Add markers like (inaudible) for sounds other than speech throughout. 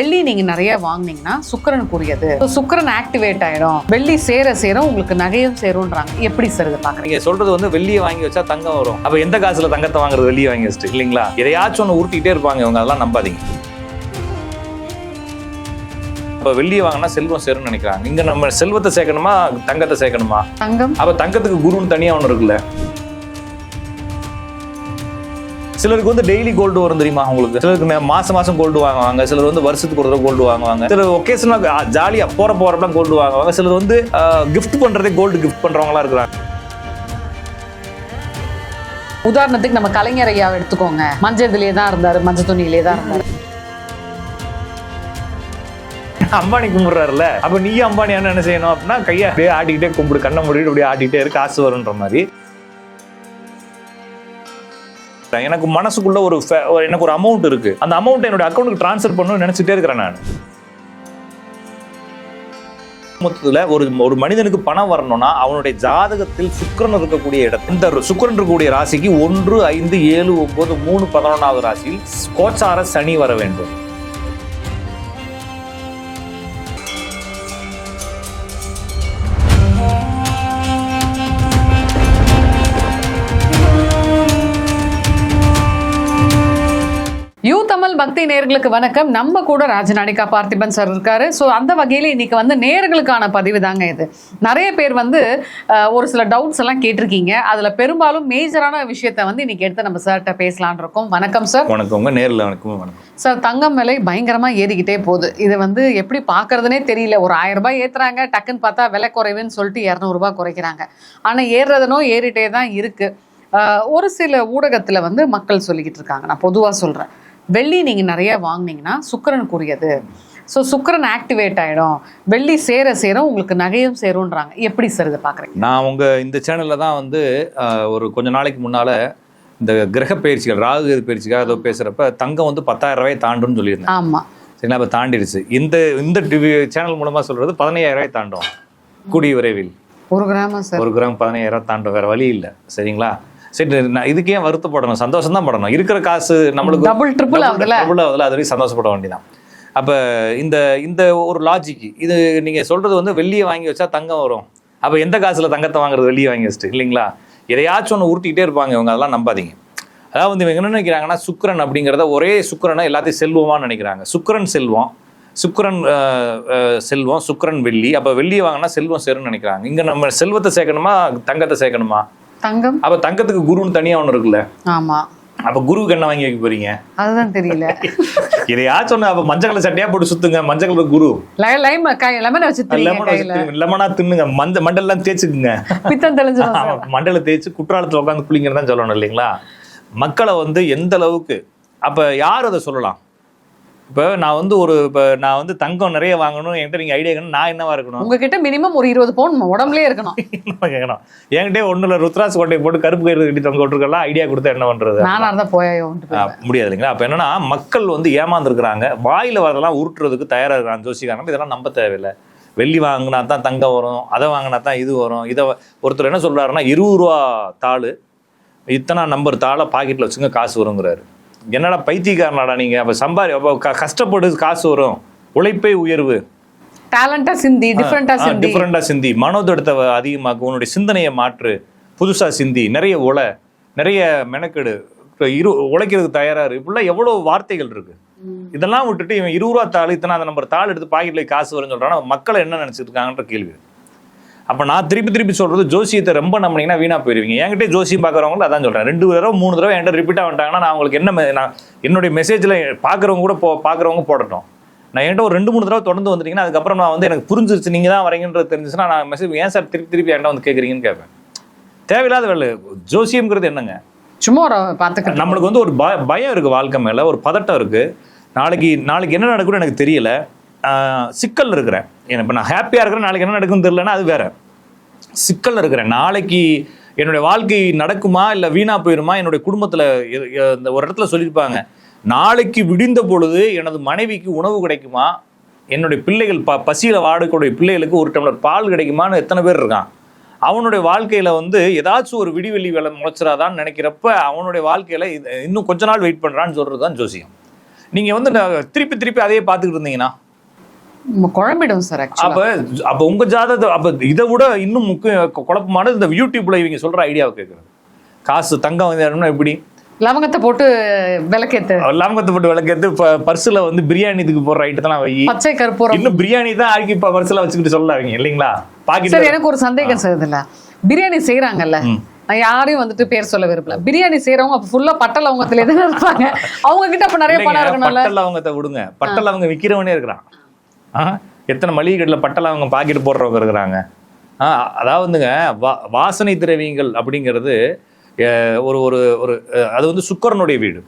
வெள்ளி நீங்க நிறைய வாங்குனீங்கன்னா சுக்கிரனுக்குரியது. சுக்கிரன் ஆக்டிவேட் ஆயிடும். வெள்ளி சேர சேர உங்களுக்கு நகையும் சேரும்ன்றாங்க. எப்படி சார் இதை பாக்குறீங்க? சொல்றது வந்து வெள்ளியை வாங்கி வச்சா தங்கம் வரும். அப்ப எந்த காசுல தங்கத்தை வாங்குறது வெள்ளியை வாங்கி வச்சுட்டு? இல்லைங்களா? எதையாச்சும் ஒன்று உருட்டிக்கிட்டே இருப்பாங்க இவங்க. அதெல்லாம் நம்பாதீங்க. இப்ப வெள்ளியை வாங்கினா செல்வம் சேரும்னு நினைக்கிறாங்க. இங்க நம்ம செல்வத்தை சேர்க்கணுமா? தங்கத்தை சேர்க்கணுமா? தங்கம். அப்ப தங்கத்துக்கு குருன்னு தனியா ஒன்று இருக்குல்ல. சிலருக்கு வந்து டெய்லி கோல்டு வரும் தெரியுமா உங்களுக்கு? சிலருக்கு மாசம் மாசம் கோல்டு வாங்குவாங்க. சிலர் வந்து வருஷத்துக்கு ஒரு தடவை கோல்டு வாங்குவாங்க. சிலர் ஒகேஷனாக ஜாலியா போற போறப்பலாம் கோல்டு வாங்குவாங்க. சிலர் வந்து கிஃப்ட் பண்றதே கோல்டு கிஃப்ட் பண்றவங்களா இருக்கிறாங்க. உதாரணத்துக்கு நம்ம கலைஞர் ஐயாவை எடுத்துக்கோங்க. மஞ்சள் இதுலயே தான் இருந்தாரு. மஞ்சள் துணியிலே தான் இருந்தாரு. அம்பானி கும்பிடுறாருல அப்ப நீ அம்பானி என்ன செய்யணும் அப்படின்னா கையை அப்படியே ஆட்டிக்கிட்டே கும்பிடு. கண்ணை மூடிட்டு அப்படியே ஆட்டிக்கிட்டே இருக்கு காசு வரும்ன்ற மாதிரி. எனக்கு மனசுக்குள்ள ஒரு ஒரு- எனக்கு ஒரு அமௌண்ட் இருக்கு. அந்த அமௌண்ட் என்னோட அக்கௌண்ட்டுக்கு ட்ரான்ஸ்ஃபர் பண்ணணும்னு நினச்சிட்டே இருக்கிறேன் நான். மொத்தத்தில் ஒரு ஒரு மனிதனுக்கு பணம் வரணும்னா அவனுடைய ஜாதகத்தில் சுக்கரன் இருக்கக்கூடிய இடம் இந்த சுக்கரன் இருக்கக்கூடிய ராசிக்கு ஒன்று ஐந்து ஏழு ஒன்பது மூணு பதினொன்றாவது ராசியில் கோச்சார சனி வர வேண்டும். யூ தமிழ் பக்தி நேர்களுக்கு வணக்கம். நம்ம கூட ராஜநாணிகா பார்த்திபன் சார் இருக்காரு. ஸோ அந்த வகையில் இன்னைக்கு வந்து நேர்களுக்கான பதிவு தாங்க இது. நிறைய பேர் வந்து ஒரு சில டவுட்ஸ் எல்லாம் கேட்டிருக்கீங்க. அதுல பெரும்பாலும் மேஜரான விஷயத்த வந்து இன்னைக்கு எடுத்து நம்ம சார்கிட்ட பேசலாம்னு இருக்கோம். வணக்கம் சார் வணக்கங்க. நேரில் வணக்கம் வணக்கம். சார் தங்கம் விலை பயங்கரமா ஏறிக்கிட்டே போகுது. இது வந்து எப்படி பார்க்கறதுனே தெரியல. ஒரு ஆயிரம் ரூபாய் ஏத்துறாங்க. டக்குன்னு பார்த்தா விலை குறைவுன்னு சொல்லிட்டு இரநூறுபா குறைக்கிறாங்க. ஆனா ஏறுறதுனோ ஏறிட்டே தான் இருக்கு. அஹ், ஒரு சில ஊடகத்துல வந்து மக்கள் சொல்லிக்கிட்டு இருக்காங்க. நான் பொதுவா சொல்றேன். வெள்ளி நீங்க நிறைய வாங்குனீங்கன்னா சுக்கிரனுக்குரியது. ஸோ சுக்கிரன் ஆக்டிவேட் ஆயிடும். வெள்ளி சேர சேர உங்களுக்கு நகையும் சேரும்ன்றாங்க. எப்படி சார் இதை பாக்குறீங்க? நான் உங்க இந்த சேனல்ல தான் வந்து ஒரு கொஞ்ச நாளைக்கு முன்னால இந்த கிரக பயிற்சிகள் ராகு பயிற்சிக்காக ஏதோ பேசுறப்ப தங்கம் வந்து பத்தாயிரம் ரூபாய் தாண்டும்னு சொல்லியிருந்தேன். ஆமா. சரிங்களா? இப்போ தாண்டிடுச்சு. இந்த இந்த டிவி சேனல் மூலமா சொல்றது பதினையாயிரம் ரூபாய் தாண்டும். கூடிய விரைவில். ஒரு கிராமம் சார் ஒரு கிராம் பதினையாயிரம் தாண்டும் வேற வழி இல்லை. சரிங்களா? சரி நான் இதுக்கு ஏன் வருத்தப்படணும்? சந்தோஷம் தான் படணும். இருக்கிற காசு நம்மளுக்கு டபுள் ட்ரிபிள் ஆகுதுல டபுள் ஆகுதுல அது வரைக்கும் சந்தோஷப்பட வேண்டியதான் அப்ப இந்த இந்த ஒரு லாஜிக் இது நீங்க சொல்றது வந்து வெள்ளியை வாங்கி வச்சா தங்கம் வரும். அப்ப எந்த காசுல தங்கத்தை வாங்குறது வெள்ளியை வாங்கி வச்சுட்டு? இல்லைங்களா? எதையாச்சும் ஒன்று உருட்டிக்கிட்டே இருப்பாங்க இவங்க அதெல்லாம் நம்பாதீங்க. அதாவது வந்து இவங்க என்ன நினைக்கிறாங்கன்னா சுக்கிரன் அப்படிங்கிறத ஒரே சுக்கிரனை எல்லாத்தையும் செல்வமான்னு நினைக்கிறாங்க. சுக்கிரன் செல்வம் சுக்கிரன் செல்வம் சுக்கிரன் வெள்ளி. அப்ப வெள்ளியை வாங்கினா செல்வம் சேரும்னு நினைக்கிறாங்க. இங்க நம்ம செல்வத்தை சேர்க்கணுமா தங்கத்தை சேர்க்கணுமா? தங்கம்? அப்ப தங்கத்துக்கு குருன்னு தனியா ஒன்று இருக்குல்ல? ஆமா. அப்ப குருவுக்கு என்ன வாங்கி வைக்க போறீங்க? அதுதான் தெரியல. (laughs) இதையாச்சும் ஒண்ணு அப்ப மஞ்சள் கலர் சட்டையா போட்டு சுத்துங்க மஞ்சள் கலர் குரு. லைம் லெமனை வச்சு லெமன் தின்னுங்க மஞ்சள் மண்டல்லாம் தேய்ச்சுக்குங்க. (laughs) பித்தம் தெளிஞ்சிடும் மண்டல தேய்ச்சு குற்றாலத்துல உட்காந்து குளிங்கிறதா சொல்லணும் இல்லைங்களா? மக்களை வந்து எந்த அளவுக்கு அப்ப யார் அதை சொல்லலாம்? இப்ப நான் வந்து ஒரு இப்ப நான் வந்து தங்கம் நிறைய வாங்கணும் என்கிட்ட நீங்க ஐடியா நான் என்னவா இருக்கணும்? உங்ககிட்ட மினிமம் ஒரு இருபது பவுன் உடம்புலயே இருக்கணும். (laughs) கேட்கணும் என்கிட்ட ஒண்ணுல ருத்ராஸ் கோட்டையை போட்டு கருப்பு கயிறு கட்டி தொங்க விட்டுருக்கலாம் ஐடியா கொடுத்தா என்ன பண்றது? நானா இருந்தா போயோன்ட்டு ஆ, முடியாது இல்லைங்களா? அப்ப என்னன்னா மக்கள் வந்து ஏமாந்துருக்கிறாங்க. வாயில வரதெல்லாம் உருட்டுறதுக்கு தயாரா இருக்காங்க ஜோசிக்காரங்க இதெல்லாம் நம்ப தேவையில்லை. வெள்ளி வாங்கினா தான் தங்கம் வரும் அதை வாங்கினா தான் இது வரும். இதை ஒருத்தர் என்ன சொல்றாருன்னா இருபது ரூபா தாள் இத்தனை நம்பர் தாளை பாக்கெட்ல வச்சுங்க காசு வருங்கிறாரு. என்னடா பைத்தியக்காரனாடா நீங்க? அப்ப சம்பாரி அப்போ க- கஷ்டப்படு காசு வரும். உழைப்பே உயர்வு. டேலண்டா சிந்தி டிஃப்ரெண்டா சிந்தி. டிஃப்ரெண்டா சிந்தி. மனோதடத்தை அதிகமாக்கு உன்னுடைய சிந்தனையை மாற்று. புதுசா சிந்தி. நிறைய உழை நிறைய மெனக்கெடு. இரு உழைக்கிறதுக்கு தயாரா இரு. இப்படிலாம் எவ்வளவு வார்த்தைகள் இருக்கு. இதெல்லாம் விட்டுட்டு இவன் இருபது ரூபா தாள் இத்தனை அந்த நம்பர் தாள் எடுத்து பாக்கெட்ல காசு வரும்னு சொல்றான்? மக்களை என்ன நினைச்சிட்டு இருக்காங்கன்ற கேள்வி. அப்ப நான் திருப்பி திருப்பி சொல்றது ஜோசியத்தை ரொம்ப நம்பினீங்கன்னா வீணா போயிருவீங்க. என்கிட்ட ஜோசியம் பார்க்குறவங்களும் அதான் சொல்றேன் ரெண்டு தடவை மூணு தடவை என்கிட்ட ரிப்பீட்டா வந்துட்டாங்கன்னா நான் அவங்களுக்கு என்ன நான் என்னுடைய மெசேஜ்ல பார்க்குறவங்க கூட போ பார்க்குறவங்க போடட்டும். நான் என்கிட்ட ஒரு ரெண்டு மூணு தடவை தொடர்ந்து வந்துட்டீங்கன்னா அதுக்கப்புறம் நான் வந்து எனக்கு புரிஞ்சிருச்சு நீங்க தான் வரீங்கன்றது தெரிஞ்சுச்சுன்னா நான் மெசேஜ் ஏன் சார் திருப்பி திருப்பி என்கிட்ட வந்து கேட்குறீங்கன்னு கேட்பேன் தேவையில்லாத வேலை. ஜோசியம்ங்கிறது என்னங்க? சும்மா ஒரு பாத்துக்கிட்டு நம்மளுக்கு வந்து ஒரு பய பயம் இருக்கு வாழ்க்கை மேல. ஒரு பதட்டம் இருக்கு. நாளைக்கு நாளைக்கு என்ன நடக்கும்னு எனக்கு தெரியல. சிக்கல் இருக்கிறேன். இப்போ நான் ஹாப்பியாக இருக்கிறேன் நாளைக்கு என்ன நடக்கும்னு தெரிலன்னா அது வேற. சிக்கல் இருக்கிறேன். நாளைக்கு என்னுடைய வாழ்க்கை நடக்குமா இல்லை வீணா போயிருமா என்னுடைய குடும்பத்தில் இந்த ஒரு இடத்துல சொல்லியிருப்பாங்க. நாளைக்கு விடிந்த பொழுது எனது மனைவிக்கு உணவு கிடைக்குமா? என்னுடைய பிள்ளைகள் ப பசியில் வாடக்கூடிய பிள்ளைகளுக்கு ஒரு டம்ளர் பால் கிடைக்குமான்னு எத்தனை பேர் இருக்கான். அவனுடைய வாழ்க்கையில் வந்து ஏதாச்சும் ஒரு விடிவெள்ளி வேலை முளைச்சிடாதான்னு நினைக்கிறப்ப அவனுடைய வாழ்க்கையில் இன்னும் கொஞ்ச நாள் வெயிட் பண்ணுறான்னு சொல்கிறது தான் ஜோசியம். நீங்கள் வந்து நான் திருப்பி திருப்பி அதையே பார்த்துக்கிட்டு இருந்தீங்கன்னா குழம்பிடும் சார் அப்ப அப்ப உங்க ஜாதகத்தை அப்ப இதை விட இன்னும் முக்கிய குழப்பமானது இந்த யூடியூப்ல இவங்க சொல்ற ஐடியாவை கேட்குறது காசு தங்கம் வந்து எப்படி? லவங்கத்தை போட்டு விளக்கேத்து. லாமகத்தை போட்டு விளக்கேத்து பர்சுல வந்து பிரியாணி இதுக்கு போடுற ஐட்டத்தெல்லாம் வை. பச்சை கற்பூரம். இன்னும் பிரியாணி தான் ஆக்கி பர்சுல வச்சுக்கிட்டு சொல்லாதீங்க இல்லைங்களா? சார் பாக்கெட் எனக்கு ஒரு சந்தேகம் சார் இதுல. பிரியாணி செய்யறாங்கல்ல நான் யாரையும் வந்துட்டு பேர் சொல்ல விரும்பல. பிரியாணி செய்யறவங்க அப்ப ஃபுல்லா பட்ட லவங்கத்திலே தானே இருப்பாங்க. அவங்க கிட்ட அப்ப நிறைய பணம் இருக்கணும்ல. பட்டல் அவங்கத்தை விடுங்க. பட்டல் அவங்க விக்கிறவனே இருக்கிறான். ஆ, எத்தனை மளிகை கடையில் பட்டல் அவங்க பாக்கெட் போடுறவங்க இருக்கிறாங்க. ஆ, அதாவதுங்க வா வாசனை திரவியங்கள் அப்படிங்கிறது ஒரு ஒரு ஒரு அது வந்து சுக்கரனுடைய வீடு.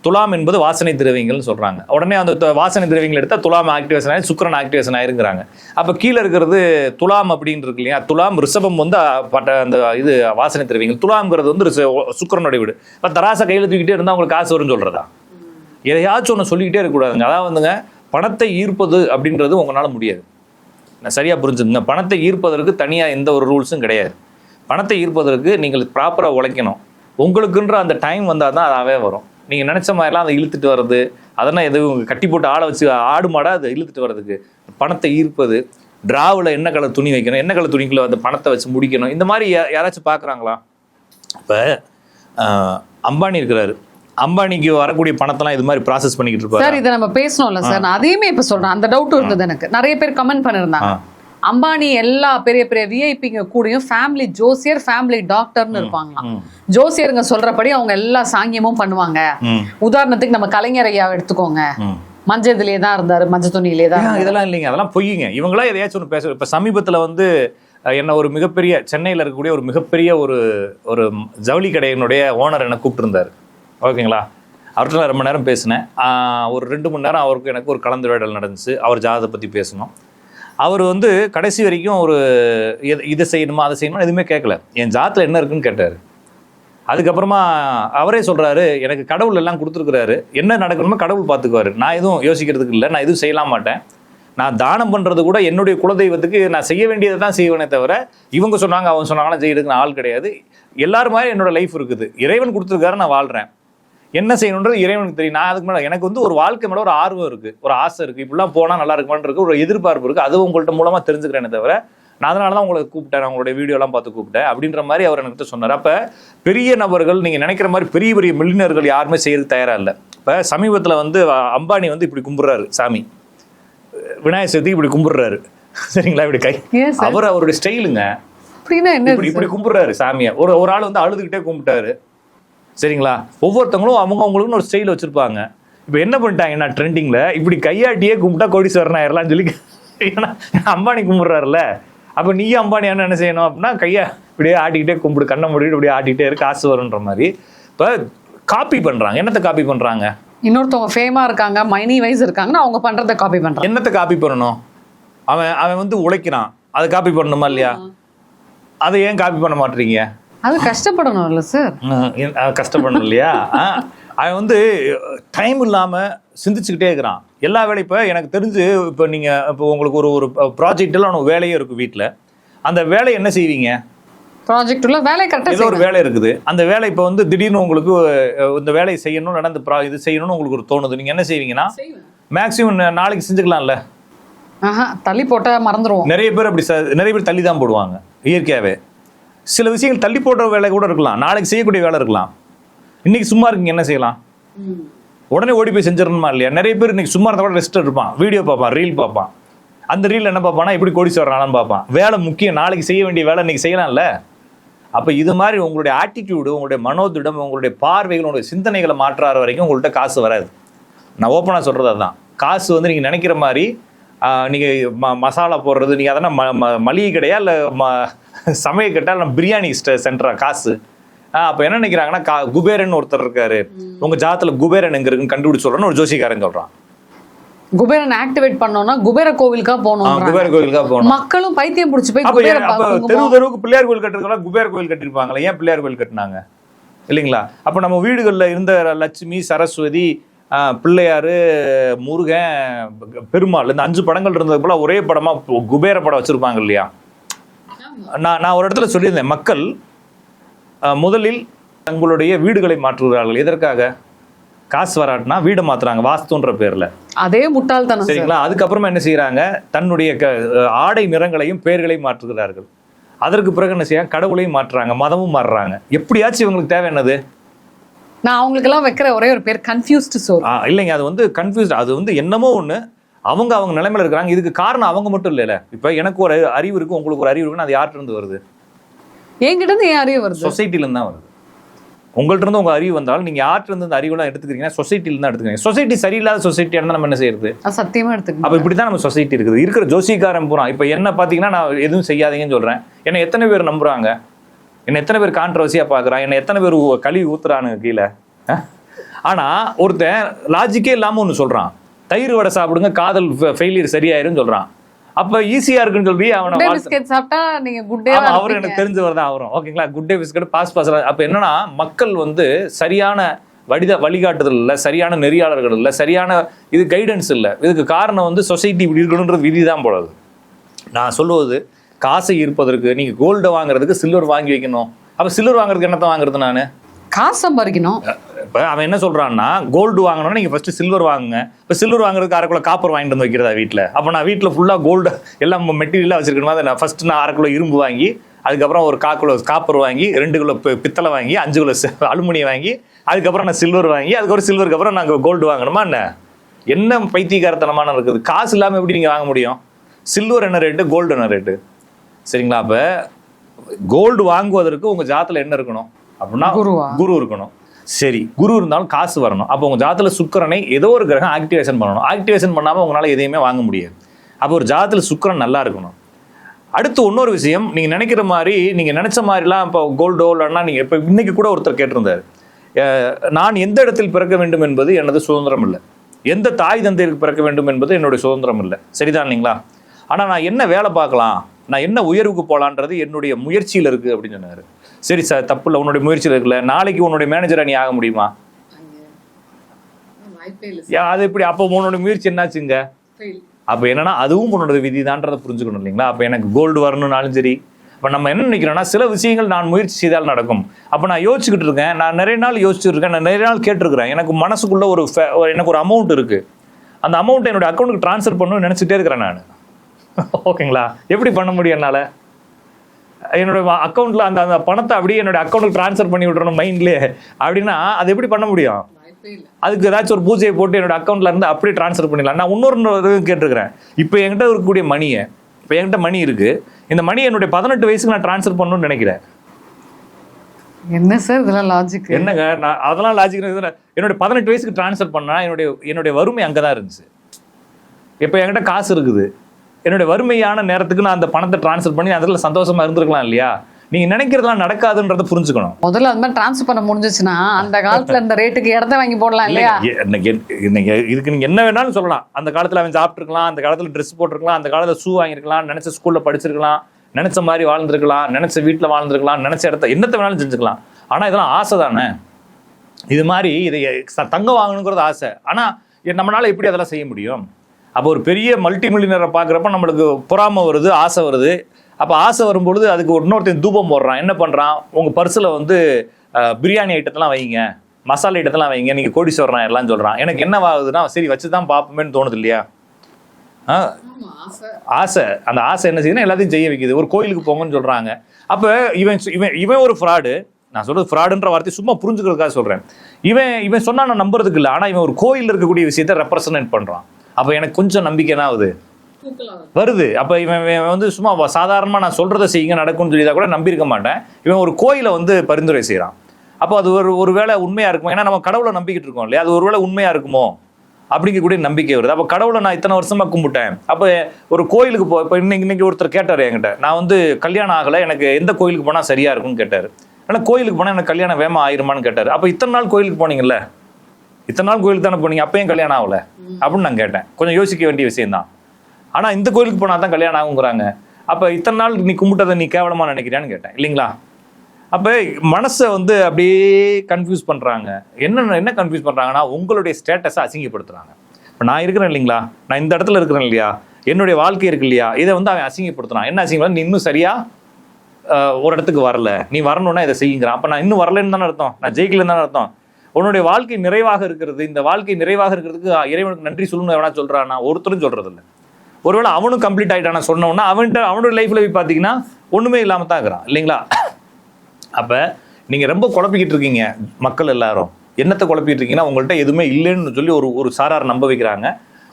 துலாம் என்பது வாசனை திரவியங்கள்னு சொல்றாங்க. உடனே அந்த வாசனை திரவியங்கள் எடுத்தா துலாம் ஆக்டிவேஷன் ஆகி சுக்கரன் ஆக்டிவேஷன் ஆயிருங்கிறாங்க. அப்ப கீழே இருக்கிறது துலாம் அப்படின்னு இருக்கு இல்லையா? துலாம் ரிஷபம் வந்து பட்ட அந்த இது வாசனை திரவியங்கள். துலாம்ங்கிறது வந்து சுக்கிரனுடைய வீடு. இப்ப தராசை கையில தூக்கிட்டே இருந்தா உங்களுக்கு காசு வரும்னு சொல்றதா? எதையாச்சும் ஒன்று சொல்லிக்கிட்டே இருக்கக்கூடாதுங்க. அதாவது வந்துங்க பணத்தை ஈர்ப்பது அப்படின்றது உங்களால் முடியாது. நான் சரியாக புரிஞ்சுங்க பணத்தை ஈர்ப்பதற்கு தனியாக எந்த ஒரு ரூல்ஸும் கிடையாது. பணத்தை ஈர்ப்பதற்கு நீங்கள் ப்ராப்பராக உழைக்கணும். உங்களுக்குன்ற அந்த டைம் வந்தால் தான் அதாவே வரும். நீங்கள் நினச்ச மாதிரிலாம் அதை இழுத்துட்டு வர்றது அதெல்லாம் எதுவும் கட்டி போட்டு ஆளை வச்சு ஆடு மாடா அதை இழுத்துட்டு வர்றதுக்கு. பணத்தை ஈர்ப்பது டிராவில் என்ன கலர் துணி வைக்கணும் என்ன கலர் துணிக்குள்ள அந்த பணத்தை வச்சு முடிக்கணும் இந்த மாதிரி யா- யாராச்சும் பார்க்குறாங்களா இப்போ அம்பானி இருக்கிறாரு. அம்பானிக்கு வரக்கூடிய பணத்தெல்லாம் இது மாதிரி ப்ராசஸ் பண்ணிக்கிட்டு இருப்பாரு? சார் இதை நம்ம பேசணும்ல சார். நான் அதையுமே இப்ப சொல்றேன். அந்த டவுட் இருந்தது எனக்கு. நிறைய பேர் கமெண்ட் பண்ணிருந்தாங்க. ஆ. அம்பானி எல்லா பெரிய பெரிய விஐபிங்க கூடயும் ஃபேமிலி ஜோசியர் ஃபேமிலி டாக்டர்னு இருப்பாங்களாம். ஜோசியருங்க சொல்றபடி அவங்க எல்லா சாங்கியமும் பண்ணுவாங்க. உதாரணத்துக்கு நம்ம கலைஞர் ஐயாவை எடுத்துக்கோங்க. மஞ்சள் இதுலயே தான் இருந்தாரு மஞ்சள் துணியிலே தான். இதெல்லாம் இல்லைங்க? அதெல்லாம் பொய்யுங்க இவங்களா எதையாச்சும் ஒன்று பேச இப்போ சமீபத்தில் வந்து என்ன ஒரு மிகப்பெரிய சென்னையில் இருக்கக்கூடிய ஒரு மிகப்பெரிய ஒரு ஒரு ஜவுளி கடையினுடைய ஓனர் என்னை கூப்பிட்டுருந்தார். ஓகேங்களா? அவர்கிட்ட ரொம்ப நேரம் பேசினேன். ஒரு ரெண்டு மணி நேரம் அவருக்கு எனக்கு ஒரு கலந்துரையாடல் நடந்துச்சு. அவர் ஜாதகத்தை பற்றி பேசணும். அவர் வந்து கடைசி வரைக்கும் ஒரு இதை செய்யணுமா அதை செய்யணுமா எதுவுமே கேட்கல. என் ஜாதத்தில் என்ன இருக்குன்னு கேட்டார். அதுக்கப்புறமா அவரே சொல்கிறாரு எனக்கு கடவுள் எல்லாம் கொடுத்துருக்குறாரு. என்ன நடக்கணுமோ கடவுள் பார்த்துக்குவாரு நான் எதுவும் யோசிக்கிறதுக்கு இல்லை. நான் எதுவும் செய்யலாம் மாட்டேன். நான் தானம் பண்ணுறது கூட என்னுடைய குலதெய்வத்துக்கு நான் செய்ய வேண்டியதை தான் செய்வேனே தவிர இவங்க சொன்னாங்க அவங்க சொன்னாங்கன்னா செய்யறதுக்கு நான் ஆள் கிடையாது. எல்லாரும் மாதிரி என்னோட லைஃப் இருக்குது. இறைவன் கொடுத்துருக்காரு நான் வாழ்கிறேன் என்ன செய்யணுன்றது இறைவனுக்கு தெரியும். நான் அதுக்கு மேலே எனக்கு வந்து ஒரு வாழ்க்கை மேலே ஒரு ஆர்வம் இருக்கு. ஒரு ஆசை இருக்கு. இப்படிலாம் போனால் நல்லா இருக்குமான்னு இருக்கு ஒரு எதிர்பார்ப்பு இருக்கு. அது உங்கள்ட்ட மூலமா தெரிஞ்சுக்கிறேனே தவிர நான் அதனால தான் உங்களை கூப்பிட்டேன். நான் உங்களுடைய வீடியோலாம் பார்த்து கூப்பிட்டேன். அப்படின்ற மாதிரி அவர் என்கிட்ட சொன்னார். அப்போ பெரிய நபர்கள் நீங்கள் நினைக்கிற மாதிரி பெரிய பெரிய மில்லினர்கள் யாருமே செய்யறதுக்கு தயாராக இல்லை. இப்போ சமீபத்தில் வந்து அம்பானி வந்து இப்படி கும்பிட்றாரு சாமி. விநாயகர் சதுர்த்திக்கு இப்படி கும்பிடுறாரு. சரிங்களா? இப்படி கை. அவர் அவருடைய ஸ்டைலுங்க. இப்படி கும்பிடுறாரு சாமியை. ஒரு ஒரு ஆள் வந்து அழுதுகிட்டே கும்பிட்டாரு. சரிங்களா? ஒவ்வொருத்தவங்களும் அவங்க அவங்களுக்குன்னு ஒரு ஸ்டைல் வச்சிருப்பாங்க. இப்போ என்ன பண்ணிட்டாங்கன்னா ட்ரெண்டிங்ல இப்படி கையாட்டியே கும்பிட்டா கோடீஸ்வரன் ஆயிரலாம்னு சொல்லி ஏன்னா அம்பானி கும்பிடுறாருல அப்போ நீ அம்பானி என்ன செய்யணும் அப்படின்னா கையை இப்படியே ஆட்டிக்கிட்டே கும்பிடு கண்ணை மூடிட்டு இப்படியே ஆட்டிக்கிட்டே இருக்கு காசு வருன்ற மாதிரி. இப்போ காப்பி பண்றாங்க. என்னத்தை காப்பி பண்றாங்க? இன்னொருத்தவங்க ஃபேமா இருக்காங்க மைனி வைஸ் இருக்காங்கன்னா அவங்க பண்றதை காப்பி பண்றாங்க. என்னத்தை காப்பி பண்ணணும்? அவன் அவன் வந்து உழைக்கிறான். அதை காப்பி பண்ணணுமா இல்லையா? அதை ஏன் காப்பி பண்ண மாட்டீங்க? அது கஷ்டப்படணும்ல சார். கஷ்டப்படணும் இல்லையா ஆ, அவன் வந்து டைம் இல்லாம சிந்திச்சுக்கிட்டே இருக்கிறான். எல்லா வேலையும் இப்போ எனக்கு தெரிஞ்சு இப்போ நீங்க இப்போ உங்களுக்கு ஒரு ஒரு ப்ராஜெக்ட் எல்லாம் உனக்கு வேலையே இருக்கு வீட்ல. அந்த வேலை என்ன செய்வீங்க? ப்ராஜெக்ட் உள்ள வேலை கரெக்டா ஏதோ ஒரு வேலை இருக்குது. அந்த வேலை இப்போ வந்து திடீர்னு உங்களுக்கு இந்த வேலையை செய்யணும் நடந்து ப்ரா இது செய்யணும்னு உங்களுக்கு ஒரு தோணுது. நீங்க என்ன செய்வீங்கன்னா மேக்ஸிமம் நாளைக்கு செஞ்சுக்கலாம்ல? ஆஹா தள்ளி போட்டா மறந்துருவோம். நிறைய பேர் அப்படி ச- நிறைய பேர் தள்ளி தான் போடுவாங்க இயற்கையாகவே சில விஷயங்கள் தள்ளி போடுற வேலை கூட இருக்கலாம். நாளைக்கு செய்யக்கூடிய வேலை இருக்கலாம். இன்னைக்கு சும்மா இருக்கீங்க என்ன செய்யலாம்? உடனே ஓடி போய் செஞ்சிடணுமா இல்லையா? நிறைய பேர் இன்னைக்கு சும்மா இருந்தா கூட ரெஸ்ட் இருப்பான் வீடியோ பார்ப்பான் ரீல் பார்ப்பான். அந்த ரீல் என்ன பார்ப்பானா இப்படி கோடி சொல்றானான்னு பார்ப்பான். வேலை முக்கியம் நாளைக்கு செய்ய வேண்டிய வேலை இன்னைக்கு செய்யலாம்ல? அப்ப இது மாதிரி உங்களுடைய ஆட்டிடியூடு உங்களுடைய மனோதிடம் உங்களுடைய பார்வைகள் உங்களுடைய சிந்தனைகளை மாற்றாத வரைக்கும் உங்கள்கிட்ட காசு வராது. நான் ஓப்பனாக சொல்றது அதுதான் காசு வந்து நீங்க நினைக்கிற மாதிரி ஆஹ், நீங்க ம மசாலா போடுறது நீங்க அதெல்லாம் ம மளிகை கடையா இல்ல ம சமையல் கட்டா இல்லை பிரியாணி சென்டரா காசு? அப்ப என்ன நினைக்கிறாங்கன்னா கா குபேரன் ஒருத்தர் இருக்காரு. உங்க ஜாதத்துல குபேரன் எங்க இருக்குன்னு கண்டுபிடிச்சு ஒரு ஜோசிக்காரன் சொல்றான். குபேரன் ஆக்டிவேட் பண்ணோம்னா குபேர கோவிலுக்கா போகணும் குபேர கோயிலுக்காக போகணும். மக்களும் பைத்தியம் பிடிச்சு போய்? தெரு தெருவுக்கு பிள்ளையார் கோயில் கட்டுறதுக்கெல்லாம் குபேர கோயில் கட்டிருப்பாங்களே ஏன் பிள்ளையார் கோயில் கட்டினாங்க? இல்லைங்களா? அப்ப நம்ம வீடுகள்ல இருந்த லட்சுமி சரஸ்வதி பிள்ளையாரு முருகன் பெருமாள் இந்த அஞ்சு படங்கள் இருந்தது போல ஒரே படமா குபேர படம் வச்சிருப்பாங்க இல்லையா? நான் நான் ஒரு இடத்துல சொல்லியிருந்தேன் மக்கள் முதலில் தங்களுடைய வீடுகளை மாற்றுகிறார்கள். எதற்காக? காசு வராட்டினா வீடை மாத்துறாங்க வாஸ்துன்ற பேர்ல. அதே முட்டாள்தனம் சார். சரிங்களா? அதுக்கப்புறமா என்ன செய்றாங்க? தன்னுடைய ஆடை நிறங்களையும் பெயர்களையும் மாற்றுகிறார்கள். அதற்கு பிறகு என்ன செய்ய கடவுளையும் மாற்றுறாங்க மதமும் மாறுறாங்க. எப்படியாச்சும் இவங்களுக்கு தேவை என்னது? நான் அவங்களுக்கெல்லாம் வைக்கிற ஒரே ஒரு பேர் கன்ஃபியூஸ்டு சோர் இல்லைங்க அது வந்து கன்ஃபியூஸ் அது வந்து என்னமோ ஒண்ணு. அவங்க அவங்க நிலைமையில இருக்கிறாங்க. இதுக்கு காரணம் அவங்க மட்டும் இல்லைல்ல இப்ப எனக்கு ஒரு அறிவு இருக்கு உங்களுக்கு ஒரு அறிவு இருக்குன்னு அது யார்கிட்ட இருந்து வருது? என்கிட்ட இருந்து ஏன் அறிவு வருது? சொசைட்டில இருந்து தான் வருது. உங்கள்ட்ட இருந்து உங்க அறிவு வந்தாலும் நீங்க யார்கிட்ட இருந்து அந்த அறிவுலாம் எடுத்துக்கிறீங்கன்னா சொசைட்டில தான் எடுத்துக்கிறீங்க. சொசைட்டி சரியில்லாத சொசைட்டியா இருந்தா நம்ம என்ன செய்யறது? சத்தியமா எடுத்துக்கணும் அப்ப இப்படிதான் நம்ம சொசைட்டி இருக்குது. இருக்கிற ஜோசிக்காரன் பூரா. இப்ப என்ன பாத்தீங்கன்னா நான் எதுவும் செய்யாதீங்கன்னு சொல்றேன். என்ன எத்தனை பேர் நம்புறாங்க? என்ன எத்தனை பேர் கான்ட்ரவர்சியா பாக்குறான் என்ன எத்தனை பேர் கழுவி ஊத்துறானுங்க கீழே? அஹ்? ஆனா ஒருத்தன் லாஜிக்கே இல்லாம ஒண்ணு சொல்றான். தயிர் வடை சாப்பிடுங்க காதல் ஃபெயிலியர் சரியாயிருன்னு சொல்றான். அப்ப ஈஸியா இருக்குன்னு சொல்லி அவனை பிஸ்கெட் சாப்பிட்டா நீங்க குட் டே அவரும் எனக்கு தெரிஞ்சவர் தான் அவரும். ஓகேங்களா Good Day biscuit boss boss அப்ப என்னன்னா மக்கள் வந்து சரியான வடித வழிகாட்டுதல் இல்ல சரியான நெறியாளர்கள் இல்ல சரியான இது கைடன்ஸ் இல்ல. இதுக்கு காரணம் வந்து சொசைட்டி இப்படி இருக்கணுன்றது விதி தான் போலது நான் சொல்லுவது காசை இருப்பதற்கு நீங்க கோல்டு வாங்குறதுக்கு சில்வர் வாங்கி வைக்கணும். அப்ப சில்வர் வாங்குறதுக்கு என்னத்த வாங்குறது நானு? காசு சம்பாதிக்கணும். இப்ப அவன் என்ன சொல்றான்னா கோல்டு வாங்கணும்னா நீங்க ஃபர்ஸ்ட் சில்வர் வாங்குங்க. இப்ப சில்வர் வாங்குறதுக்கு அரை கிலோ காப்பர் வாங்கிட்டு வந்து வைக்கிறதா வீட்ல? அப்ப நான் வீட்ல ஃபுல்லா கோல்டு எல்லாம் மெட்டீரியலா வச்சிருக்கணுமா? அதை நான் ஃபர்ஸ்ட் நான் அரை கிலோ இரும்பு வாங்கி அதுக்கப்புறம் ஒரு கா கிலோ காப்பர் வாங்கி ரெண்டு கிலோ பித்தளை வாங்கி அஞ்சு கிலோ அலுமினியம் வாங்கி அதுக்கப்புறம் நான் சில்வர் வாங்கி அதுக்கப்புறம் சில்வருக்கு அப்புறம் நாங்கள் கோல்டு வாங்கணுமா என்ன? என்ன பைத்தியக்காரத்தனமான இருக்குது? காசு இல்லாம எப்படி நீங்க வாங்க முடியும்? சில்வர் என்ன ரேட்டு கோல்டு என்ன ரேட்டு சரிங்களா? அப்ப கோல்டு வாங்குவதற்கு உங்க ஜாத்துல என்ன இருக்கணும்? அப்படின்னா? குரு இருக்கணும். சரி குரு இருந்தாலும் காசு வரணும். அப்போ உங்க ஜாதத்துல சுக்கிரனை ஏதோ ஒரு கிரகம் ஆக்டிவேஷன் பண்ணணும். ஆக்டிவேஷன் பண்ணாம உங்களால எதையுமே வாங்க முடியாது. அப்போ ஒரு ஜாதத்துல சுக்கிரன் நல்லா இருக்கணும். அடுத்து இன்னொரு விஷயம் நீங்க நினைக்கிற மாதிரி நீங்க நினைச்ச மாதிரிலாம் இப்போ கோல்டோ இல்லைன்னா நீங்க இப்போ இன்னைக்கு கூட ஒருத்தர் கேட்டிருந்தாரு. நான் எந்த இடத்தில் பிறக்க வேண்டும் என்பது எனது சுதந்திரம் இல்லை. எந்த தாய் தந்தைக்கு பிறக்க வேண்டும் என்பது என்னுடைய சுதந்திரம் இல்லை. சரிதான் இல்லைங்களா? ஆனா நான் என்ன வேலை பார்க்கலாம்? நான் என்ன உயர்வுக்கு போலான்றது என்னுடைய முயற்சியில் இருக்கு அப்படின்னு சொன்னாரு. சரி சார் தப்பு இல்லை. உன்னுடைய முயற்சியில் இருக்குல்ல. நாளைக்கு உன்னுடைய மேனேஜரா நீ ஆக முடியுமா? அது எப்படி? அப்போ உன்னோட முயற்சி என்னாச்சுங்க? அப்போ என்னன்னா அதுவும் உன்னோட விதிதான்றதை புரிஞ்சுக்கணும் இல்லைங்களா? அப்போ எனக்கு கோல்டு வரணும்னாலும் சரி. இப்போ நம்ம என்ன நினைக்கிறோம்னா சில விஷயங்கள் நான் முயற்சி செய்தால் நடக்கும். அப்போ நான் யோசிச்சுக்கிட்டு இருக்கேன். நான் நிறைய நாள் யோசிச்சுட்டு இருக்கேன். நான் நிறைய நாள் கேட்டிருக்கிறேன். எனக்கு மனசுக்குள்ள ஒரு எனக்கு ஒரு அமௌண்ட் இருக்கு. அந்த அமௌண்ட் என்னோட அக்கௌண்ட்டுக்கு ட்ரான்ஸ்ஃபர் பண்ணணும்னு நினச்சிட்டே இருக்கிறேன் நான். ஓகேங்களா? எப்படி பண்ண முடியும் என்னால்? என்னோட அக்கௌண்ட்ல அந்த அந்த பணத்தை அப்படியே என்னோட அக்கௌண்ட்டுக்கு ட்ரான்ஸ்ஃபர் பண்ணி விட்றணும் மைண்ட்லேயே அப்படின்னா அது எப்படி பண்ண முடியும்? அதுக்கு ஏதாச்சும் ஒரு பூஜையை போட்டு என்னோட அக்கௌண்ட்ல இருந்து அப்படியே ட்ரான்ஸ்ஃபர் பண்ணிடலாம். நான் இன்னொரு கேட்டிருக்கிறேன். இப்போ என்கிட்ட இருக்கக்கூடிய மணியை இப்போ என்கிட்ட மணி இருக்கு. இந்த மணி என்னுடைய பதினெட்டு வயசுக்கு நான் ட்ரான்ஸ்ஃபர் பண்ணணும்னு நினைக்கிறேன். என்ன சார் இதெல்லாம் லாஜிக் என்னங்க நான் அதெல்லாம் லாஜிக் என்னுடைய பதினெட்டு வயசுக்கு ட்ரான்ஸ்ஃபர் பண்ணா என்னுடைய என்னுடைய வறுமை அங்கே தான் இருந்துச்சு. இப்போ என்கிட்ட காசு இருக்குது. என்னுடைய வறுமையான நேரத்துக்கு நான் அந்த பணத்தை ட்ரான்ஸ்ஃபர் பண்ணி அதில் சந்தோஷமா இருந்திருக்கலாம் இல்லையா? நீங்க நினைக்கிறதெல்லாம் நடக்காதுன்றதை புரிஞ்சுக்கணும். முதல்ல அது மாதிரி ட்ரான்ஸ்ஃபர் பண்ண முடிஞ்சிச்சுன்னா அந்த (laughs) காலத்துல இந்த ரேட்டுக்கு இடத்த வாங்கி போடலாம் இல்லையா? இன்னைக்கு இதுக்கு நீங்க என்ன வேணாலும் சொல்லலாம். அந்த காலத்துல அவன் சாப்பிட்டுருக்கலாம் அந்த காலத்துல ட்ரெஸ் போட்டிருக்கலாம் அந்த காலத்துல ஷூ வாங்கியிருக்கலாம் நினைச்ச ஸ்கூல்ல படிச்சிருக்கலாம் நினைச்ச மாதிரி வாழ்ந்திருக்கலாம் நினைச்ச வீட்டுல வாழ்ந்திருக்கலாம் நினைச்ச இடத்த என்னத்தை வேணாலும் செஞ்சுக்கலாம். ஆனா இதெல்லாம் ஆசை தானே? இது மாதிரி இதை தங்கம் வாங்கணுங்கிறது ஆசை. ஆனா நம்மளால எப்படி அதெல்லாம் செய்ய முடியும்? அப்போ ஒரு பெரிய மல்டி மில்லியனரை பார்க்குறப்ப நம்மளுக்கு பொறாமை வருது ஆசை வருது. அப்போ ஆசை வரும்பொழுது அதுக்கு இன்னொருத்தன் தூபம் போடுறான். என்ன பண்ணுறான் உங்கள் பர்ஸில் வந்து பிரியாணி ஐட்டத்தெல்லாம் வைங்க. மசாலா ஐட்டத்தெல்லாம் வைங்க. நீங்கள் கோடீஸ்வரன் எல்லாம் சொல்கிறான் எனக்கு என்ன ஆகுதுன்னா சரி வச்சு தான் பார்ப்போமேன்னு தோணுது இல்லையா? ஆ? ஆசை. அந்த ஆசை என்ன செய்யுதுன்னா எல்லாத்தையும் செய்ய வைக்குது. ஒரு கோயிலுக்கு போங்கன்னு சொல்றாங்க. அப்ப இவன் இவன் இவன் ஒரு ஃப்ராடு நான் சொல்றது ஃப்ராடுன்ற வார்த்தை சும்மா புரிஞ்சுக்கிறதுக்காக சொல்றேன். இவன் இவன் சொன்னா நான் நம்புறதுக்கு இல்லை. ஆனா இவன் ஒரு கோயில்ல இருக்கக்கூடிய விஷயத்தை ரெப்ரசன்ட் பண்றான். அப்ப எனக்கு கொஞ்சம் நம்பிக்கை என்ன ஆகுது. வருது. அப்ப இவன் இவன் வந்து சும்மா சாதாரணமாக சாதாரணமா நான் சொல்றதை செய்யுங்க நடக்கும்னு சொல்லி கூட நம்பியிருக்க மாட்டேன். இவன் ஒரு கோயிலை வந்து பரிந்துரை செய்கிறான் அப்போ அது ஒரு ஒரு வேளை உண்மையா இருக்குமோ? ஏன்னா நம்ம கடவுளை நம்பிக்கிட்டு இருக்கோம் இல்லையா? அது ஒரு வேளை உண்மையா இருக்குமோ? அப்படிங்கக்கூடிய நம்பிக்கை வருது. அப்போ கடவுளை நான் இத்தனை வருஷமா கும்பிட்டேன். அப்போ ஒரு கோயிலுக்கு போ இப்போ இன்னைக்கு இன்னைக்கு ஒருத்தர் கேட்டார் என்கிட்ட. நான் வந்து கல்யாணம் ஆகலை எனக்கு எந்த கோயிலுக்கு போனால் சரியா இருக்கும்னு கேட்டார். ஆனால் கோயிலுக்கு போனால் எனக்கு கல்யாணம் வேமா ஆயிருமான்னு கேட்டார். அப்போ இத்தனை நாள் கோயிலுக்கு போனீங்கல்ல? இத்தனை நாள் கோயிலுக்கு தானே போனீங்க? அப்பயும் கல்யாணம் ஆகல. அப்படின்னு நான் கேட்டேன். கொஞ்சம் யோசிக்க வேண்டிய விஷயம்தான். ஆனால் இந்த கோயிலுக்கு போனா தான் கல்யாணம் ஆகுங்கிறாங்க. அப்போ இத்தனை நாள் நீ கும்பிட்டதை நீ கேவலமாக நினைக்கிறியான்னு கேட்டேன். இல்லைங்களா? அப்போ மனசை வந்து அப்படியே கன்ஃபியூஸ் பண்ணுறாங்க என்ன என்ன கன்ஃபியூஸ் பண்ணுறாங்கன்னா உங்களுடைய ஸ்டேட்டஸை அசிங்கப்படுத்துறாங்க. இப்போ நான் இருக்கிறேன் இல்லைங்களா? நான் இந்த இடத்துல இருக்கிறேன் இல்லையா? என்னுடைய வாழ்க்கை இருக்கு இல்லையா? இதை வந்து அவன் அசிங்கப்படுத்துறான். என்ன அசிங்கம்? நீ இன்னும் சரியா ஒரு இடத்துக்கு வரல. நீ வரணும்னா இதை செய்யுங்கிறான். அப்போ நான் இன்னும் வரலன்னு தானே அர்த்தம். நான் ஜெயிக்கலன்னு தானே அர்த்தம். உன்னுடைய வாழ்க்கை நிறைவாக இருக்கிறது. இந்த வாழ்க்கை நிறைவாக இருக்கிறதுக்கு இறைவனுக்கு நன்றி சொல்லணும் எவனா சொல்றானா ஒருத்தரும் சொல்றது இல்லை ஒருவேளை அவனும் கம்ப்ளீட் ஆகிட்டான சொன்னவொன்னா அவன்கிட்ட அவனோட லைஃப்ல போய் பார்த்தீங்கன்னா ஒண்ணுமே இல்லாம தான் இருக்கிறான் இல்லைங்களா? அப்ப நீங்க ரொம்ப குழப்பிக்கிட்டு இருக்கீங்க மக்கள் எல்லாரும். என்னத்தை குழப்பிட்டு இருக்கீங்கன்னா உங்கள்கிட்ட எதுவுமே இல்லைன்னு சொல்லி ஒரு ஒரு சாரார் நம்ப வைக்கிறாங்க.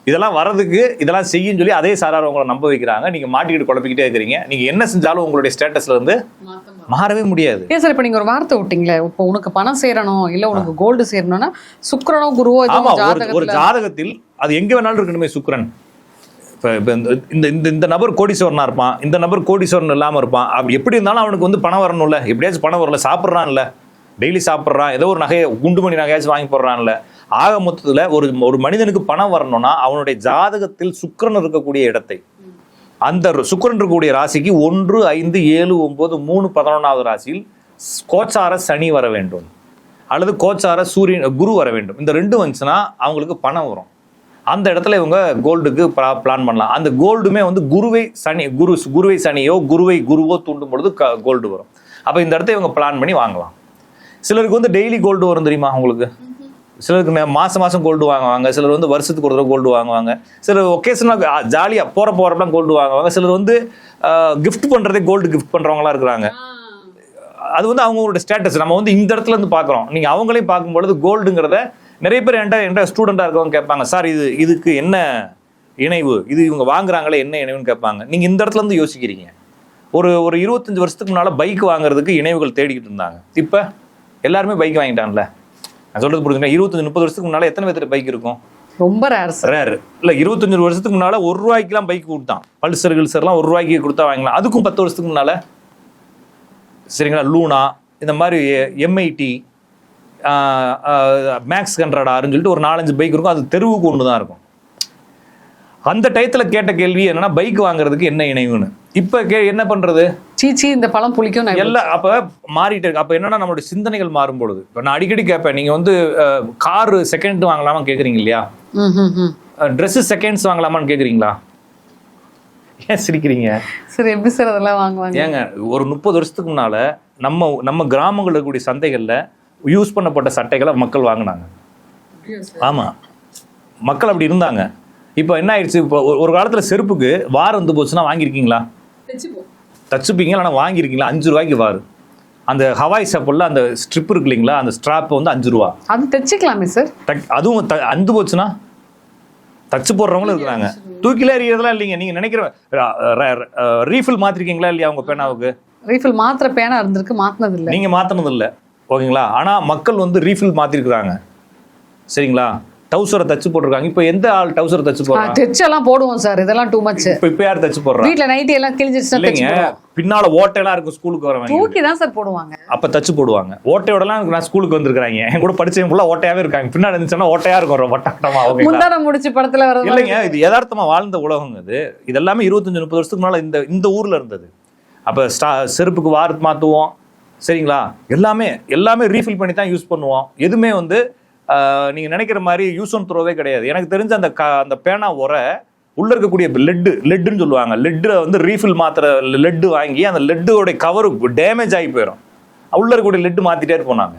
இதெல்லாம் வர்றதுக்கு இதெல்லாம் செய்யுன்னு சொல்லி அதே சாரார் உங்களை நம்ப வைக்கிறாங்க. நீங்க மாட்டிக்கிட்டு குழப்பிக்கிட்டே இருக்கிறீங்க. நீங்க என்ன செஞ்சாலும் உங்களுடைய ஸ்டேட்டஸ்ல இருந்து மாறவே முடியாது. ஏன் சார் இப்ப நீங்க ஒரு வார்த்தை விட்டீங்களே இப்போ உனக்கு பணம் சேரணும் இல்ல உனக்கு கோல்டு சேரணும்னா சுக்கிரனோ குருவோ ஒரு ஒரு ஜாதகத்துல அது எங்க வேணாலும் இருக்கணுமே சுக்கிரன். இப்ப இப்ப இந்த- இந்த இந்த இந்த நபர் கோடீஸ்வரனா இருப்பான். இந்த நபர் கோடீஸ்வரன் இல்லாம இருப்பான். அப்படி எப்படி இருந்தாலும் அவனுக்கு வந்து பணம் வரணும்ல. எப்படியாச்சும் பணம் வரல சாப்பிட்றான்ல. டெய்லி சாப்பிட்றான். ஏதோ ஒரு நகையை குண்டு மணி நகையாச்சும் வாங்கி போடுறான்ல. ஆக மொத்தத்தில் ஒரு ஒரு மனிதனுக்கு பணம் வரணும்னா அவனுடைய ஜாதகத்தில் சுக்கரன் இருக்கக்கூடிய இடத்தை. அந்த சுக்கரன் இருக்கக்கூடிய ராசிக்கு ஒன்று ஐந்து ஏழு ஒன்பது மூணு பதினொன்றாவது ராசியில் ஸ்- கோச்சார சனி வர வேண்டும். அல்லது கோச்சார சூரியன் குரு வர வேண்டும். இந்த ரெண்டும் வந்துச்சுன்னா அவங்களுக்கு பணம் வரும். அந்த இடத்துல இவங்க கோல்டுக்கு பிளான் பண்ணலாம். அந்த கோல்டுமே வந்து குருவை சனி குரு குருவை சனியோ குருவை குருவோ தூண்டும் பொழுது கோல்டு வரும். அப்போ இந்த இடத்த இவங்க பிளான் பண்ணி வாங்கலாம். சிலருக்கு வந்து டெய்லி கோல்டு வரும் தெரியுமா உங்களுக்கு? சிலருக்கு நே- மாசம் மாசம் கோல்டு வாங்குவாங்க. சிலர் வந்து வருஷத்துக்கு ஒரு தடவை கோல்டு வாங்குவாங்க. சிலர் ஒகேஷனாக ஜாலியாக போற போகிறப்பலாம் கோல்டு வாங்குவாங்க. சிலர் வந்து கிஃப்ட் பண்றதே கோல்டு கிஃப்ட் பண்றவங்களா இருக்கிறாங்க. அது வந்து அவங்களோட ஸ்டேட்டஸ் நம்ம வந்து இந்த இடத்துல இருந்து பார்க்குறோம். நீங்கள் அவங்களையும் பார்க்கும்பொழுது கோல்டுங்கிறத நிறைய பேர் என்கிட்ட என்கிட்ட ஸ்டூடெண்ட்டாக இருக்கவங்க கேட்பாங்க சார் இது இதுக்கு என்ன இணைவு? இது இவங்க வாங்குறாங்களே என்ன இணைவுன்னு கேட்பாங்க. நீங்கள் இந்த இடத்துல இருந்து யோசிக்கிறீங்க. ஒரு ஒரு இருபத்தஞ்சு வருஷத்துக்கு முன்னால் பைக் வாங்குறதுக்கு இணைவுகள் தேடிக்கிட்டு இருந்தாங்க. இப்போ எல்லாருமே பைக் வாங்கிட்டான்ல நான் சொல்றது புரிஞ்சுங்க இருபத்தஞ்சு முப்பது வருஷத்துக்கு முன்னால் எத்தனை பேர்த்துல பைக் இருக்கும்? ரொம்ப ரேர் ரேர் இல்லை இருபத்தஞ்சு வருஷத்துக்கு முன்னால ஒரு ரூபாய்க்குலாம் பைக் கொடுத்தான். பல்சர் கில்சர்லாம் ஒரு ரூபாய்க்கு கொடுத்தா வாங்கலாம். அதுக்கும் பத்து வருஷத்துக்கு முன்னால சரிங்களா லூனா இந்த மாதிரி எம்ஐடி மேக்ஸ் கண்ட்ரடாருன்னு சொல்லிட்டு ஒரு நாலஞ்சு பைக் இருக்கும். அது தெருவுக்கு ஒன்று தான் இருக்கும். அந்த டயத்தில் கேட்ட கேள்வி என்னன்னா பைக் வாங்குறதுக்கு என்ன இணைவுன்னு? இப்போ கே என்ன பண்றது? சீச்சி இந்த பழம் புளிக்கும் எல்லாம் அப்ப மாறிட்டு இருக்கு. அப்ப என்னன்னா நம்மளுடைய சிந்தனைகள் மாறும் பொழுது இப்ப நான் அடிக்கடி கேட்பேன் நீங்க வந்து கார் செகண்ட் வாங்கலாமா கேக்குறீங்க இல்லையா? ம், ம், ம். ட்ரெஸ் செகண்ட்ஸ் வாங்கலாமான்னு கேக்குறீங்களா? ஏன் சிரிக்கிறீங்க? சரி எப்படி சார் அதெல்லாம் வாங்குவாங்க? ஏங்க ஒரு முப்பது வருஷத்துக்கு முன்னால நம்ம நம்ம கிராமங்கள்ல இருக்கக்கூடிய சந்தைகள்ல யூஸ் பண்ணப்பட்ட சட்டைகளை மக்கள் வாங்கினாங்க. ஆமா. மக்கள் அப்படி இருந்தாங்க. இப்போ என்ன ஆயிடுச்சு? இப்போ ஒரு- காலத்துல செருப்புக்கு வார் வந்து போச்சுன்னா வாங்கியிருக்கீங்களா? தச்சுப்பீங்க ஆனால் வாங்கியிருக்கீங்களா? அஞ்சு ரூபாய்க்கு வாரு. அந்த ஹவாய் சாப்பிடல அந்த ஸ்ட்ரிப் இருக்கு இல்லைங்களா? அந்த ஸ்ட்ராப் வந்து அஞ்சு ரூபா. அது தைச்சிக்கலாமே சார் அதுவும் அந்து போச்சுன்னா? தச்சு போடுறவங்களும் இருக்கிறாங்க. தூக்கில எறியறதெல்லாம் இல்லைங்க. நீங்க நினைக்கிற ரீஃபில் மாத்திருக்கீங்களா இல்லையா உங்க பேனாவுக்கு? ரீஃபில் மாத்திர பேனா இருந்திருக்கு மாத்தினது இல்ல நீங்க மாத்தினது இல்ல ஓகேங்களா? ஆனா மக்கள் வந்து ரீஃபில் மாத்திருக்கிறாங்க. சரிங்களா? டவுசரை தச்சு போட்டிருக்காங்க. இப்போ எந்த ஆள் டவுசரை தச்சு போடுறாங்க தைச்செல்லாம் போடுவோம் சார். இதெல்லாம் டூ மச் இப்போ இப்போ யார் தச்சு போடுறா? வீட்ல நைட்டி எல்லாம் கிழிஞ்சிருச்சுன்னா தைச்சு இல்லைங்க. பின்னால ஓட்டையெல்லாம் இருக்கும் ஸ்கூலுக்கு வரவங்க தூக்கி தான் சார் போடுவாங்க. அப்ப தச்சு போடுவாங்க. ஓட்டையோடலாம் நான் ஸ்கூலுக்கு வந்திருக்காங்க என் கூட படிச்சவங்க ஃபுல்லா ஓட்டையாவே இருக்காங்க. பின்னாடி இருந்துச்சுன்னா ஓட்டையா இருக்கும் வட்டமா ஓகேங்களா முந்தான முடிச்சு படத்துல மாதிரி. இல்லைங்க இது யதார்த்தமா வாழ்ந்த உலகம் இது இதெல்லாமே இருபத்தஞ்சு முப்பது வருஷத்துக்கு முன்னால இந்த இந்த ஊர்ல இருந்தது. அப்ப செருப்புக்கு வார் மாத்துவோம். சரிங்களா? எல்லாமே எல்லாமே ரீஃபில் பண்ணி தான் யூஸ் பண்ணுவோம். எதுவுமே வந்து நீங்க நினைக்கிற மாதிரி யூஸ் அண்ட் த்ரோவே கிடையாது. எனக்கு தெரிஞ்ச அந்த க- அந்த பேனா உரை உள்ள இருக்கக்கூடிய லெட்டு லெட்டுன்னு சொல்லுவாங்க. லெட்டு வந்து ரீஃபில் மாத்திர லெட்டு வாங்கி அந்த லெட்டோட கவரு டேமேஜ் ஆகி போயிடும் உள்ள இருக்கக்கூடிய லெட்டு மாத்திட்டே போனாங்க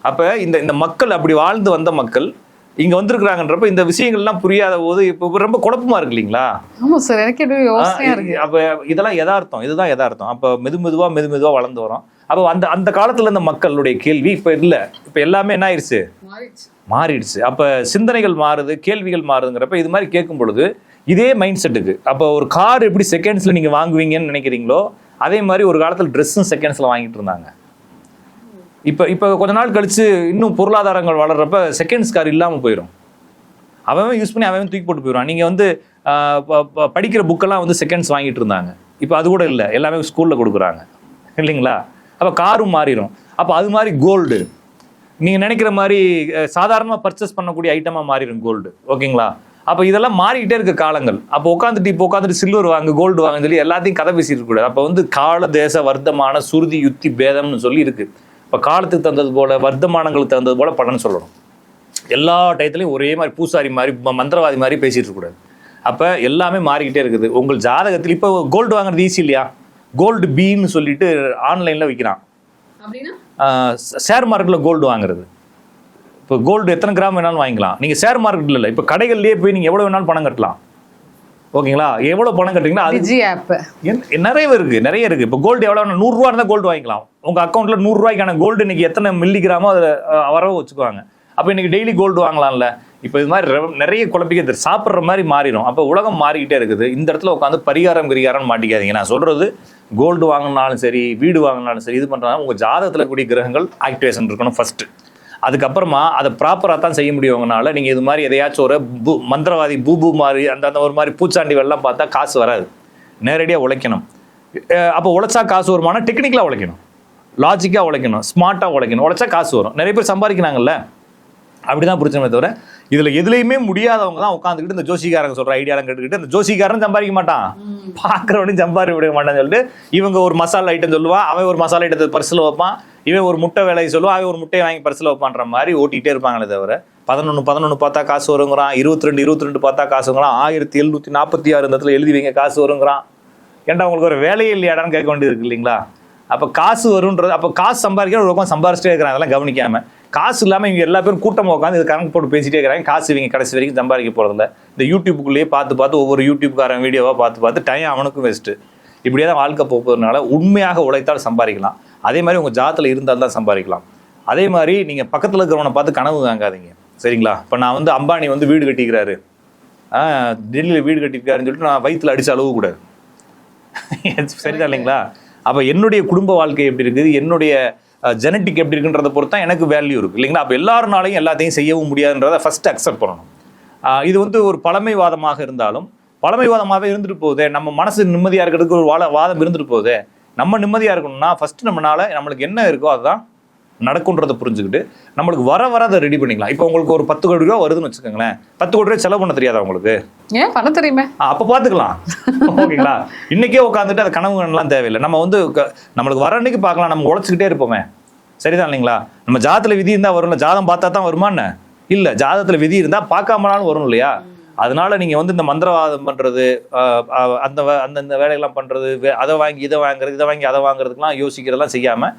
அப்ப இந்த இந்த மக்கள் அப்படி வாழ்ந்து வந்த மக்கள் இங்க வந்திருக்கிறாங்கன்றப்ப இந்த விஷயங்கள்லாம் புரியாத போது இப்போ ரொம்ப குழப்பமா இருக்கு இல்லைங்களா? ஆமா சார் எனக்கு அப்ப இதெல்லாம் யதார்த்தம் இதுதான் யதார்த்தம். அப்ப மெது மெதுவா மெது மெதுவா வளர்ந்து வரோம். அப்ப அந்த அந்த காலத்துல இருந்த மக்களுடைய கேள்வி இப்ப இல்ல. இப்ப எல்லாமே என்ன ஆயிடுச்சு மாறிடுச்சு. அப்ப சிந்தனைகள் மாறுது கேள்விகள் மாறுதுங்கிறப்ப இது மாதிரி கேட்கும் பொழுது இதே மைண்ட் செட்டுக்கு அப்ப ஒரு கார் எப்படி செகண்ட்ஸ்ல நீங்க வாங்குவீங்கன்னு நினைக்கிறீங்களோ அதே மாதிரி ஒரு காலத்துல ட்ரெஸ்ஸும் செகண்ட்ஸ்ல வாங்கிட்டு இருந்தாங்க. இப்ப இப்ப கொஞ்ச நாள் கழிச்சு இன்னும் பொருளாதாரங்கள் வளர்றப்ப செகண்ட்ஸ் கார் இல்லாம போயிடும் அவன் யூஸ் பண்ணி அவன் தூக்கி போட்டு போயிடுவான். நீங்க வந்து படிக்கிற புக்கெல்லாம் வந்து செகண்ட்ஸ் வாங்கிட்டு இருந்தாங்க. இப்போ அது கூட இல்லை. எல்லாமே ஸ்கூல்ல கொடுக்குறாங்க. இல்லைங்களா? அப்போ காரும் மாறிடும் அப்போ அது மாதிரி கோல்டு நீங்கள் நினைக்கிற மாதிரி சாதாரணமாக பர்ச்சேஸ் பண்ணக்கூடிய ஐட்டமாக மாறிடும் கோல்டு ஓகேங்களா? அப்போ இதெல்லாம் மாறிக்கிட்டே இருக்க காலங்கள். அப்போ உட்காந்துட்டு இப்போ உட்காந்துட்டு சில்வர் வாங்க கோல்டு வாங்க சொல்லி எல்லாத்தையும் கதை பேசிட்டு இருக்கக்கூடாது அப்போ வந்து கால தேச வர்த்தமான சுருதி யுத்தி பேதம்னு சொல்லி இருக்கு. இப்போ காலத்துக்கு தந்தது போல வர்த்தமானங்களுக்கு தந்தது போல பலன் சொல்லணும். எல்லா டயத்துலையும் ஒரே மாதிரி பூசாரி மாதிரி ம- மந்திரவாதி மாதிரி பேசிட்டு இருக்கக்கூடாது அப்போ எல்லாமே மாறிக்கிட்டே இருக்குது. உங்கள் ஜாதகத்தில் இப்போ கோல்டு வாங்குறது ஈஸி இல்லையா? கோல்டு பீன்னு சொல்லிட்டு ஆன்லைனில் விற்கிறான் ஷேர் மார்க்கெட்டில் கோல்டு வாங்குறது. இப்போ கோல்டு எத்தனை கிராம் வேணாலும் வாங்கிக்கலாம். நீங்கள் ஷேர் மார்க்கெட்டில் இல்லை இப்போ கடைகள்லேயே போய் நீங்கள் எவ்வளோ வேணாலும் பணம் கட்டலாம். ஓகேங்களா? எவ்வளோ பணம் கட்டுறீங்களோ அது ஆப் நிறைய இருக்கு நிறைய இருக்கு. இப்போ கோல்டு எவ்வளோ நூறுரூவா இருந்தால் கோல்டு வாங்கிக்கலாம். உங்க அக்கௌண்ட்ல நூறுரூவாய்க்கான கோல்டு இன்னைக்கு எத்தனை மில்லி கிராமோ அதில் வரவு வச்சுக்குவாங்க. அப்போ இன்னைக்கு டெய்லி கோல்டு வாங்கலாம்ல. இப்போ இது மாதிரி நிறைய குழப்பிக்க சாப்பிட்ற மாதிரி மாறிடும். அப்போ உலகம் மாறிக்கிட்டே இருக்குது. இந்த இடத்துல உட்காந்து பரிகாரம் கிரிகாரம் மாட்டிக்காதீங்க. நான் சொல்கிறது கோல்டு வாங்கினாலும் சரி வீடு வாங்கினாலும் சரி இது பண்ணுறாங்க உங்கள் ஜாதகத்தில் கூடிய கிரகங்கள் ஆக்டிவேஷன் இருக்கணும் ஃபஸ்ட்டு அதுக்கப்புறமா அதை ப்ராப்பராக தான் செய்ய முடியுங்கனால நீங்கள் இது மாதிரி எதையாச்சும் ஒரு பூ மந்திரவாதி பூபு மாதிரி அந்த அந்த ஒரு மாதிரி பூச்சாண்டி வெள்ளம் பார்த்தா காசு வராது. நேரடியாக உழைக்கணும். அப்போ உழைச்சா காசு வருமானா டெக்னிக்கலாக உழைக்கணும். லாஜிக்காக உழைக்கணும். ஸ்மார்ட்டாக உழைக்கணும். உழைச்சா காசு வரும். நிறைய பேர் சம்பாதிக்கிறாங்கல்ல? அப்படிதான் புரிச்சமே தவிர இதுல எதுலையுமே முடியாதவங்க தான் உட்காந்துக்கிட்டு இந்த ஜோசிகாரங்க சொல்ற ஐடியாலாம் கேட்டுக்கிட்டு இந்த ஜோசிகாரன் சம்பாதிக்க மாட்டான். பாக்குறவனையும் சம்பாதிக்க விட மாட்டான்னு சொல்லிட்டு இவங்க ஒரு மசாலா ஐட்டம் சொல்லுவான் அவன் ஒரு மசாலா ஐட்டத்தை பர்சில் வைப்பான் இவன் ஒரு முட்டை வேலையை சொல்லுவான் அவன் ஒரு முட்டையை வாங்கி பர்சில் வைப்பான்ற மாதிரி ஓட்டிகிட்டே இருப்பாங்களே தவிர பதினொன்று பதினொன்று பார்த்தா காசு வருங்கிறான் இருபத்தி ரெண்டு இருபத்தி ரெண்டு பார்த்தா காசு வருங்கிறான் ஆயிரத்தி எழுநூத்தி நாற்பத்தி ஆறு இந்த இடத்துல எழுதி வைங்க காசு வருங்கிறான். ஏன்டா உங்களுக்கு ஒரு வேலையே இல்லையாடான்னு கேட்க வேண்டியது இருக்கு இல்லைங்களா? அப்போ காசு வரும்ன்றது அப்போ காசு சம்பாதிக்கிற ஒரு பக்கம் சம்பாரிச்சிட்டே இருக்கிறாங்க அதெல்லாம் கவனிக்காம. காசு இல்லாமல் இவங்க எல்லா பேரும் கூட்டமாக உட்காந்து இது கணக்கு போட்டு பேசிட்டே இருக்கிறாங்க. காசு இவங்க கடைசி வரைக்கும் சம்பாதிக்க போகிறதில்ல இந்த யூடியூப்புக்குள்ளேயே பார்த்து பார்த்து ஒவ்வொரு யூடியூப்காரன் வீடியோவாக பார்த்து பார்த்து டைம் அவனுக்கும் வேஸ்ட்டு இப்படியே தான் வாழ்க்கை போகிறதுனால உண்மையாக உழைத்தால் சம்பாதிக்கலாம். அதே மாதிரி உங்கள் ஜாத்தில் இருந்தால் தான் சம்பாதிக்கலாம். அதே மாதிரி நீங்கள் பக்கத்தில் இருக்கிறவனை பார்த்து கனவு வாங்காதீங்க. சரிங்களா? இப்போ நான் வந்து அம்பானி வந்து வீடு கட்டிக்கிறாரு. டெல்லியில் வீடு கட்டியிருக்காருன்னு சொல்லிட்டு நான் வயிற்றுல அடித்து அளவு கூடாது (laughs) சரிதான் இல்லைங்களா? அப்போ என்னுடைய குடும்ப வாழ்க்கை எப்படி இருக்குது? என்னுடைய ஜெனட்டிக் எப்படி இருக்குன்றத பொறுத்து தான் எனக்கு வேல்யூ இருக்குது இல்லைங்களா? அப்போ எல்லாருனாலையும் எல்லாத்தையும் செய்யவும் முடியாதுன்றதை ஃபஸ்ட்டு அக்செப்ட் பண்ணணும். இது வந்து ஒரு பழமைவாதமாக இருந்தாலும் பழமைவாதமாகவே இருந்துட்டு போகுதே நம்ம மனசு நிம்மதியாக இருக்கிறதுக்கு ஒரு வாழ வாதம் இருந்துட்டு போகுதே நம்ம நிம்மதியாக இருக்கணும்னா ஃபஸ்ட்டு நம்மளால் நம்மளுக்கு என்ன இருக்கோ அதுதான் நடக்குன்றதை புரிஞ்சுக்கிட்டு நம்மளுக்கு வர வர அதை ரெடி பண்ணிக்கலாம். இப்போ உங்களுக்கு ஒரு பத்து கோடி ரூபா வருதுன்னு வச்சுக்கோங்களேன். பத்து கோடி ரூபா செலவு பண்ண தெரியாதா உங்களுக்கு? ஏன்? பண்ண தெரியுமே. அப்ப பாத்துக்கலாம். ஓகேங்களா? இன்னைக்கே உட்காந்துட்டு அந்த கனவுகள்லாம் தேவையில்லை. நம்ம வந்து நம்மளுக்கு வர அன்னைக்கு பார்க்கலாம் நம்ம உழைச்சிக்கிட்டே இருப்போமே. சரிதான் இல்லைங்களா? நம்ம ஜாதத்துல விதி இருந்தா வரும்ல. ஜாதம் பார்த்தா தான் வருமா என்ன? இல்ல. ஜாதத்துல விதி இருந்தா பார்க்காமனாலும் வரும் இல்லையா? அதனால நீங்க வந்து இந்த மந்திரவாதம் ஆஹ், அந்த வே- அந்தந்த வேலைகள்லாம் பண்றது வே- அதை வாங்கி இதை வாங்குறது இதை வாங்கி அதை வாங்குறதுக்கெல்லாம் யோசிக்கிறதெல்லாம் செய்யாம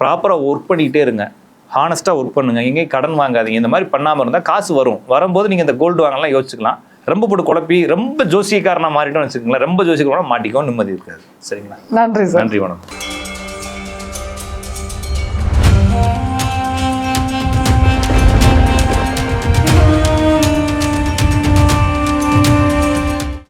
ப்ராப்பராக ஒர்க் பண்ணிக்கிட்டே இருங்க. ஹானஸ்ட்டாக ஒர்க் பண்ணுங்க. எங்கேயும் கடன் வாங்காதீங்க. இந்த மாதிரி பண்ணாமல் இருந்தால் காசு வரும். வரும்போது நீங்கள் இந்த கோல்டு வாங்கலாம் யோசிச்சுக்கலாம். ரொம்ப போட்டு குழப்பி ரொம்ப ஜோசியக்காரனா மாறிட்டோம்னு வச்சுக்கோங்களேன். ரொம்ப ஜோசியக்காரனா மாட்டிக்கவும் நிம்மதி இருக்காது. சரிங்களா? நன்றி சார் நன்றி வணக்கம்.